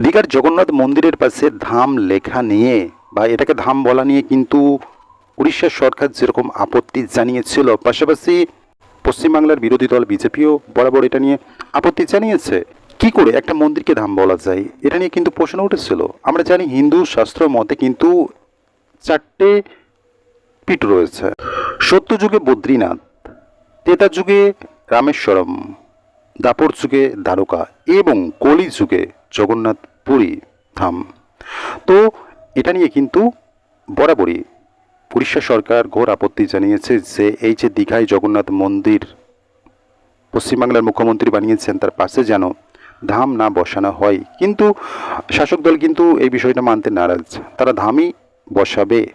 দীঘার জগন্নাথ মন্দিরের পাশে ধাম লেখা নিয়ে বা এটাকে ধাম বলা নিয়ে কিন্তু উড়িষ্যার সরকার যেরকম আপত্তি জানিয়েছিল, পাশাপাশি পশ্চিমবাংলার বিরোধী দল বিজেপিও বরাবর এটা নিয়ে আপত্তি জানিয়েছে। কি করে একটা মন্দিরকে ধাম বলা যায়? এটা নিয়ে কিন্তু প্রশ্ন উঠেছিল। আমরা জানি হিন্দু শাস্ত্র মতে কিন্তু চারটে পীঠ রয়েছে। সত্যযুগে বদ্রীনাথ, তেতা যুগে রামেশ্বরম, দাপর যুগে দ্বারকা এবং কলি যুগে জগন্নাথ পুরী ধাম। তো এটা নিয়ে কিন্তু বরাবরই উড়িষ্যা সরকার ঘোর আপত্তি জানিয়েছে যে এই যে দীঘায় জগন্নাথ মন্দির পশ্চিমবাংলার মুখ্যমন্ত্রী বানিয়েছেন, তার পাশে যেন ধাম না বসানো হয়। কিন্তু শাসক দল কিন্তু এই বিষয়টা মানতে নারাজ। তারা ধামই বসাবে।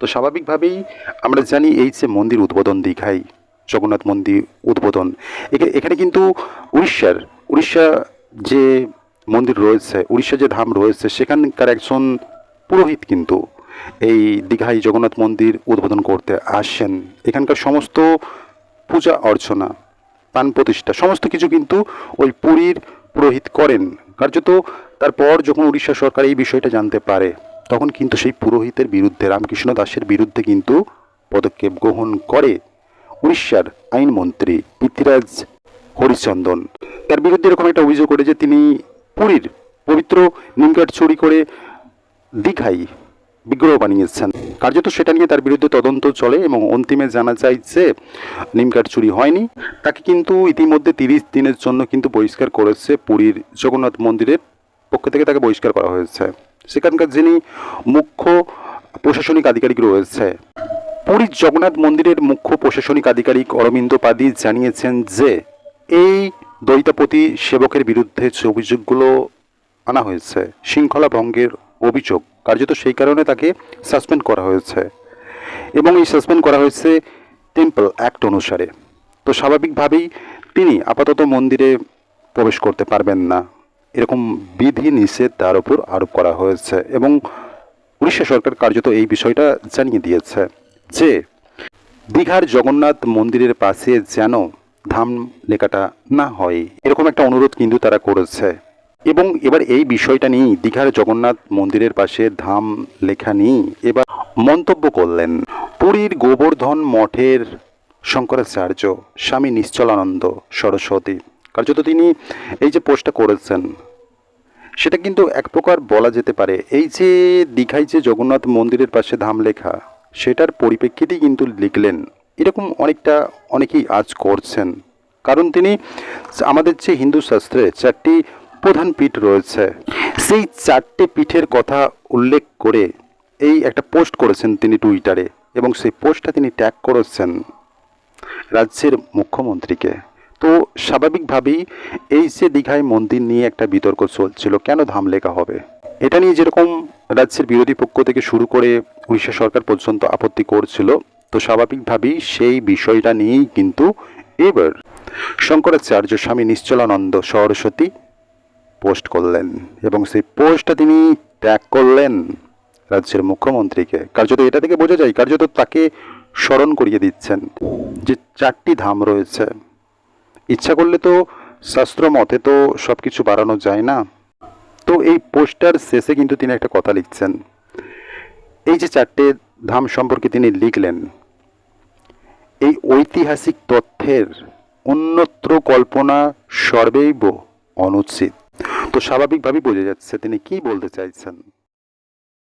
তো স্বাভাবিকভাবেই আমরা জানি এই যে মন্দির উদ্বোধন, দীঘায় জগন্নাথ মন্দির উদ্বোধন এখা- এখানে কিন্তু উড়িষ্যার, উড়িষ্যা যে মন্দির রয়েছে উড়িষ্যা যে ধাম রয়েছে, সেখানকার একজন পুরোহিত কিন্তু এই দীঘায় জগন্নাথ মন্দির উদ্বোধন করতে আসেন। এখানকার সমস্ত পূজা অর্চনা প্রাণ প্রতিষ্ঠা, সমস্ত কিছু কিন্তু ওই পুরীর পুরোহিত করেন। কার্যত তারপর যখন উড়িষ্যা সরকার এই বিষয়টা জানতে পারে, তখন কিন্তু সেই পুরোহিতের বিরুদ্ধে, রামকৃষ্ণ দাসের বিরুদ্ধে কিন্তু পদক্ষেপ গ্রহণ করে উড়িষ্যার আইনমন্ত্রী পৃথ্বীরাজ হরিচন্দন। তার বিরুদ্ধে এরকম একটা অভিযোগ করে যে তিনি পুরীর পবিত্র নিমকাট চুরি করে দীঘায় বিগ্রহ বানিয়েছেন। কার্যত সেটা নিয়ে তার বিরুদ্ধে তদন্ত চলে এবং অন্তিমে জানা যায় যে নিমকাট চুরি হয়নি। তাকে কিন্তু ইতিমধ্যে তিরিশ দিনের জন্য কিন্তু বহিষ্কার করেছে পুরীর জগন্নাথ মন্দিরের পক্ষ থেকে তাকে বহিষ্কার করা হয়েছে। সেখানকার যিনি মুখ্য প্রশাসনিক আধিকারিক রয়েছে। পুরীর জগন্নাথ মন্দিরের মুখ্য প্রশাসনিক আধিকারিক অরবিন্দ পাদি জানিয়েছেন যে এই দৈতাপতি সেবকের বিরুদ্ধে যে অভিযোগগুলো আনা হয়েছে, শৃঙ্খলা ভঙ্গের অভিযোগ, কার্যত সেই কারণে তাকে সাসপেন্ড করা হয়েছে। এবং এই সাসপেন্ড করা হয়েছে টেম্পল অ্যাক্ট অনুসারে। তো স্বাভাবিকভাবেই তিনি আপাতত মন্দিরে প্রবেশ করতে পারবেন না। এরকম বিধি নিষেধ তার উপর আরোপ করা হয়েছে এবং উড়িষ্যা সরকার কার্যত এই বিষয়টা জানিয়ে দিয়েছে যে, দীঘার জগন্নাথ মন্দিরের পাশে যেন ধাম লেখাটা না হয়। এরকম একটা অনুরোধ কিন্তু তারা করেছে। এবং এবার এই বিষয়টা নিয়েই দীঘার জগন্নাথ মন্দিরের পাশে ধাম লেখা নিয়েই এবার মন্তব্য করলেন পুরীর গোবর্ধন মঠের শঙ্করাচার্য স্বামী নিশ্চলানন্দ সরস্বতী। কার্যত তিনি এই যে পোস্টটা করেছেন, সেটা কিন্তু এক প্রকার বলা যেতে পারে। এই যে দীঘায় যে জগন্নাথ মন্দিরের পাশে ধাম লেখা, সেটার পরিপ্রেক্ষিতেই কিন্তু লিখলেন এরকম অনেকটা অনেকেই আজ করছেন। কারণ তিনি আমাদের যে হিন্দু শাস্ত্রে চারটি প্রধান পীঠ রয়েছে, সেই চারটে পীঠের কথা উল্লেখ করে এই একটা পোস্ট করেছেন তিনি টুইটারে এবং সেই পোস্টটা তিনি ট্যাগ করেছেন রাজ্যের মুখ্যমন্ত্রীকে। তো স্বাভাবিকভাবেই এই যে দীঘায় মন্দির নিয়ে একটা বিতর্ক চলছিল, কেন ধাম লেখা হবে? এটা নিয়ে যেরকম রাজ্যের বিরোধী পক্ষ থেকে শুরু করে উড়িষ্যা সরকার পর্যন্ত আপত্তি করছিল তো স্বাভাবিকভাবেই সেই বিষয়টা নিয়েই কিন্তু এবার শঙ্করাচার্য স্বামী নিশ্চলানন্দ সরস্বতী পোস্ট করলেন এবং সেই পোস্টটা তিনি ত্যাগ করলেন রাজ্যের মুখ্যমন্ত্রীকে। কার্যত এটা থেকে বোঝা যায়, কার্যত তাকে স্মরণ করিয়ে দিচ্ছেন যে চারটি ধাম রয়েছে। ইচ্ছা করলে তো শাস্ত্র মতে তো সব কিছু বাড়ানো যায় না। তো এই পোস্টার শেষে কিন্তু তিনি একটা কথা লিখছেন। এই যে চারটে ধাম সম্পর্কে তিনি লিখলেন এই ঐতিহাসিক তথ্যের অন্যত্র কল্পনা সর্বৈব অনুচিত। তো স্বাভাবিকভাবেই বোঝা যাচ্ছে তিনি কি বলতে চাইছেন।